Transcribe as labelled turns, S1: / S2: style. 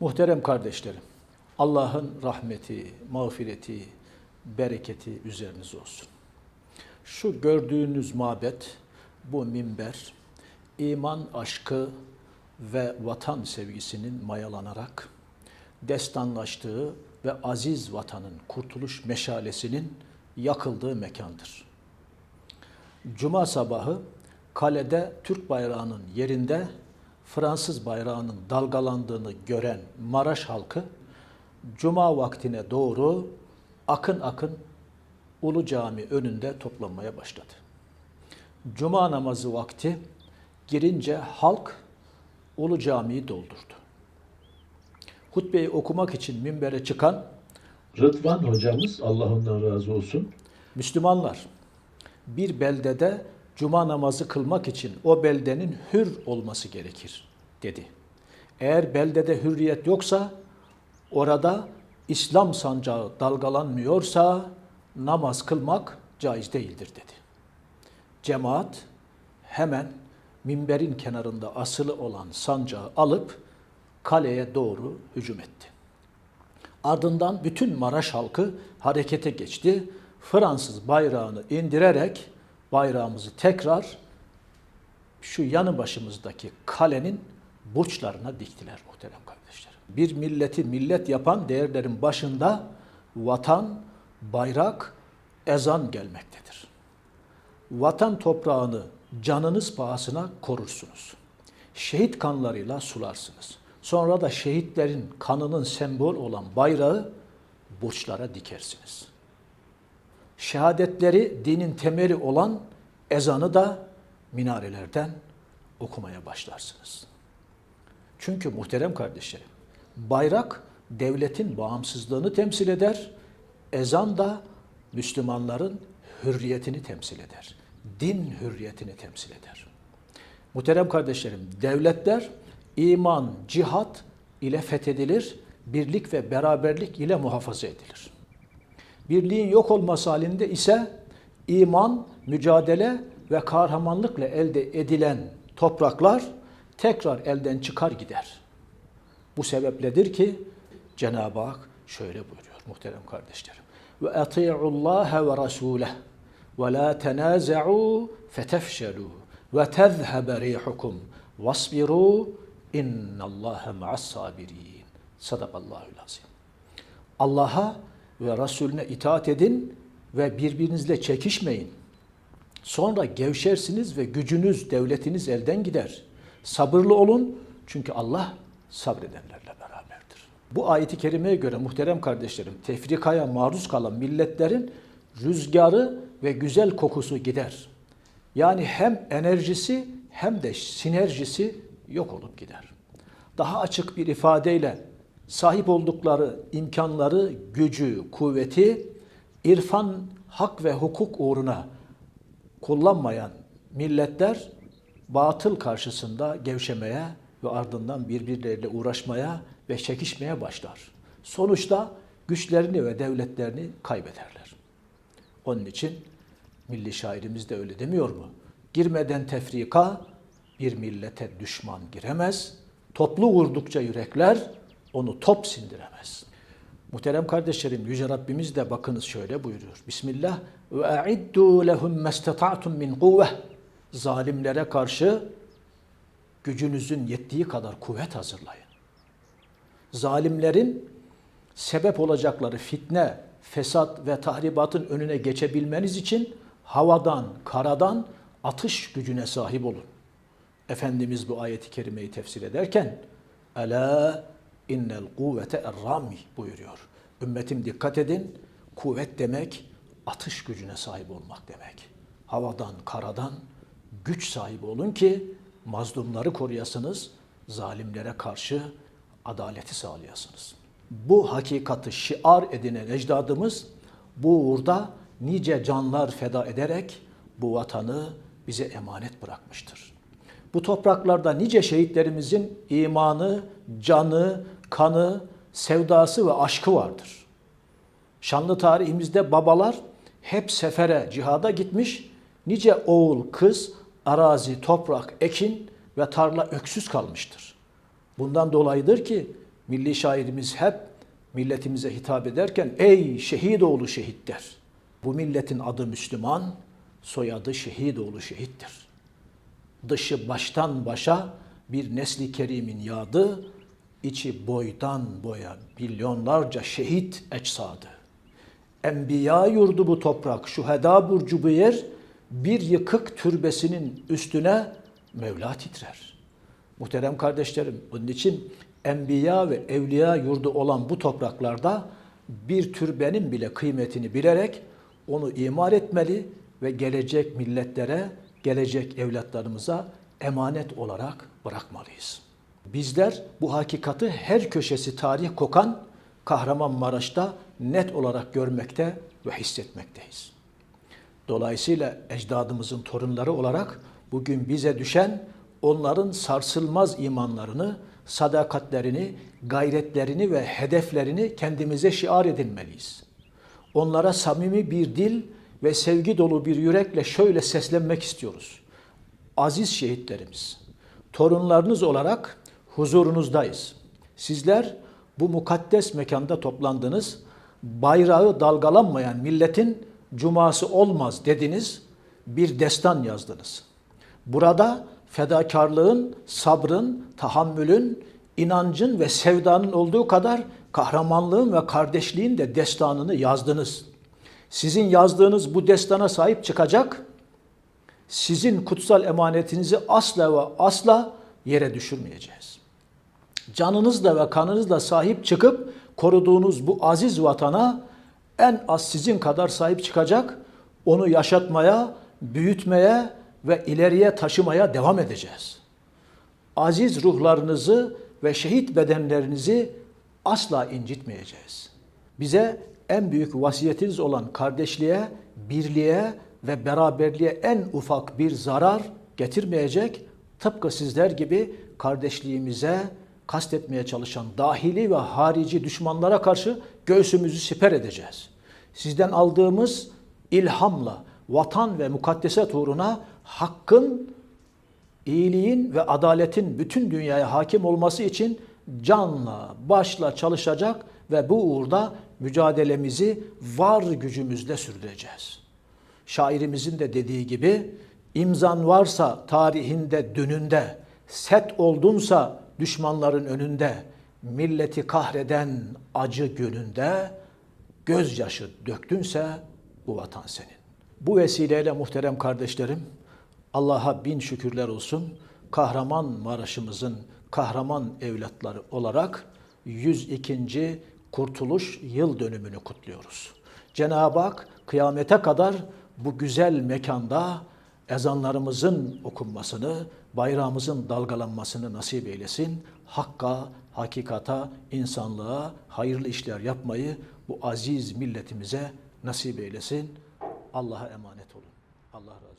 S1: Muhterem kardeşlerim, Allah'ın rahmeti, mağfireti, bereketi üzerinize olsun. Şu gördüğünüz mabet, bu minber, iman aşkı ve vatan sevgisinin mayalanarak destanlaştığı ve aziz vatanın kurtuluş meşalesinin yakıldığı mekandır. Cuma sabahı kalede Türk bayrağının yerinde Fransız bayrağının dalgalandığını gören Maraş halkı Cuma vaktine doğru akın akın Ulu Cami önünde toplanmaya başladı. Cuma namazı vakti girince halk Ulu Cami'yi doldurdu. Hutbeyi okumak için minbere çıkan
S2: Rıdvan hocamız Allah ondan razı olsun.
S1: Müslümanlar bir beldede cuma namazı kılmak için o beldenin hür olması gerekir dedi. Eğer beldede hürriyet yoksa orada İslam sancağı dalgalanmıyorsa namaz kılmak caiz değildir dedi. Cemaat hemen minberin kenarında asılı olan sancağı alıp kaleye doğru hücum etti. Ardından bütün Maraş halkı harekete geçti. Fransız bayrağını indirerek bayrağımızı tekrar şu yanı başımızdaki kalenin burçlarına diktiler muhterem kardeşlerim. Bir milleti millet yapan değerlerin başında vatan, bayrak, ezan gelmektedir. Vatan toprağını canınız pahasına korursunuz. Şehit kanlarıyla sularsınız. Sonra da şehitlerin kanının sembol olan bayrağı burçlara dikersiniz. Şehadetleri dinin temeli olan ezanı da minarelerden okumaya başlarsınız. Çünkü muhterem kardeşlerim, bayrak devletin bağımsızlığını temsil eder, ezan da Müslümanların hürriyetini temsil eder. Din hürriyetini temsil eder. Muhterem kardeşlerim, devletler iman, cihat ile fethedilir, birlik ve beraberlik ile muhafaza edilir. Birliğin yok olması halinde ise iman, mücadele ve kahramanlıkla elde edilen topraklar tekrar elden çıkar gider. Bu sebepledir ki Cenab-ı Hak şöyle buyuruyor muhterem kardeşlerim. Ve ati'ullaha ve rasuleh ve la tenaza'u fetefşelu ve tezhebe rihukum vasbiru innallaha ma'as sabirin. Sadakallahul azim. Allah'a ve Resulüne itaat edin ve birbirinizle çekişmeyin. Sonra gevşersiniz ve gücünüz, devletiniz elden gider. Sabırlı olun çünkü Allah sabredenlerle beraberdir. Bu ayeti kerimeye göre muhterem kardeşlerim, tefrikaya maruz kalan milletlerin rüzgarı ve güzel kokusu gider. Yani hem enerjisi hem de sinerjisi yok olup gider. Daha açık bir ifadeyle sahip oldukları imkanları, gücü, kuvveti irfan, hak ve hukuk uğruna kullanmayan milletler batıl karşısında gevşemeye ve ardından birbirleriyle uğraşmaya ve çekişmeye başlar. Sonuçta güçlerini ve devletlerini kaybederler. Onun için milli şairimiz de öyle demiyor mu? Girmeden tefrika bir millete düşman giremez. Toplu vurdukça yürekler onu top sindiremez. Muhterem kardeşlerim Yüce Rabbimiz de bakınız şöyle buyuruyor. Bismillah ve a'iddu lehum mastata'tum min kuvveh. Zalimlere karşı gücünüzün yettiği kadar kuvvet hazırlayın. Zalimlerin sebep olacakları fitne, fesat ve tahribatın önüne geçebilmeniz için havadan, karadan atış gücüne sahip olun. Efendimiz bu ayeti kerimeyi tefsir ederken Ela innel kuvvete errami buyuruyor. Ümmetim dikkat edin. Kuvvet demek atış gücüne sahip olmak demek. Havadan, karadan güç sahibi olun ki mazlumları koruyasınız, zalimlere karşı adaleti sağlayasınız. Bu hakikati şiar edinen ecdadımız bu uğurda nice canlar feda ederek bu vatanı bize emanet bırakmıştır. Bu topraklarda nice şehitlerimizin imanı, canı, kanı, sevdası ve aşkı vardır. Şanlı tarihimizde babalar hep sefere, cihada gitmiş, nice oğul, kız, arazi, toprak, ekin ve tarla öksüz kalmıştır. Bundan dolayıdır ki milli şairimiz hep milletimize hitap ederken ey şehidoğlu şehit der. Bu milletin adı Müslüman, soyadı şehidoğlu şehittir. Dışı baştan başa bir nesli kerimin yadı, içi boydan boya milyonlarca şehit ecsadı. Enbiya yurdu bu toprak, şuheda burcu bu yer, bir yıkık türbesinin üstüne Mevla titrer. Muhterem kardeşlerim, bunun için enbiya ve evliya yurdu olan bu topraklarda bir türbenin bile kıymetini bilerek onu imar etmeli ve gelecek milletlere, gelecek evlatlarımıza emanet olarak bırakmalıyız. Bizler bu hakikati her köşesi tarih kokan Kahramanmaraş'ta net olarak görmekte ve hissetmekteyiz. Dolayısıyla ecdadımızın torunları olarak bugün bize düşen onların sarsılmaz imanlarını, sadakatlerini, gayretlerini ve hedeflerini kendimize şiar edinmeliyiz. Onlara samimi bir dil ve sevgi dolu bir yürekle şöyle seslenmek istiyoruz. Aziz şehitlerimiz, torunlarınız olarak huzurunuzdayız. Sizler bu mukaddes mekanda toplandınız. Bayrağı dalgalanmayan milletin cuması olmaz dediniz. Bir destan yazdınız. Burada fedakarlığın, sabrın, tahammülün, inancın ve sevdanın olduğu kadar kahramanlığın ve kardeşliğin de destanını yazdınız. Sizin yazdığınız bu destana sahip çıkacak, sizin kutsal emanetinizi asla ve asla yere düşürmeyeceğiz. Canınızla ve kanınızla sahip çıkıp koruduğunuz bu aziz vatana en az sizin kadar sahip çıkacak, onu yaşatmaya, büyütmeye ve ileriye taşımaya devam edeceğiz. Aziz ruhlarınızı ve şehit bedenlerinizi asla incitmeyeceğiz. Bize en büyük vasiyetiniz olan kardeşliğe, birliğe ve beraberliğe en ufak bir zarar getirmeyecek, tıpkı sizler gibi kardeşliğimize kastetmeye çalışan dahili ve harici düşmanlara karşı göğsümüzü siper edeceğiz. Sizden aldığımız ilhamla vatan ve mukaddeset uğruna hakkın, iyiliğin ve adaletin bütün dünyaya hakim olması için canla, başla çalışacak ve bu uğurda mücadelemizi var gücümüzle sürdüreceğiz. Şairimizin de dediği gibi imzan varsa tarihinde dününde, set oldunsa düşmanların önünde, milleti kahreden acı gününde gözyaşı döktünse bu vatan senin. Bu vesileyle muhterem kardeşlerim, Allah'a bin şükürler olsun. Kahraman Maraş'ımızın kahraman evlatları olarak 102. Kurtuluş Yıl Dönümünü kutluyoruz. Cenab-ı Hak kıyamete kadar bu güzel mekanda ezanlarımızın okunmasını, bayrağımızın dalgalanmasını nasip eylesin. Hakka, hakikata, insanlığa hayırlı işler yapmayı bu aziz milletimize nasip eylesin. Allah'a emanet olun. Allah razı olsun.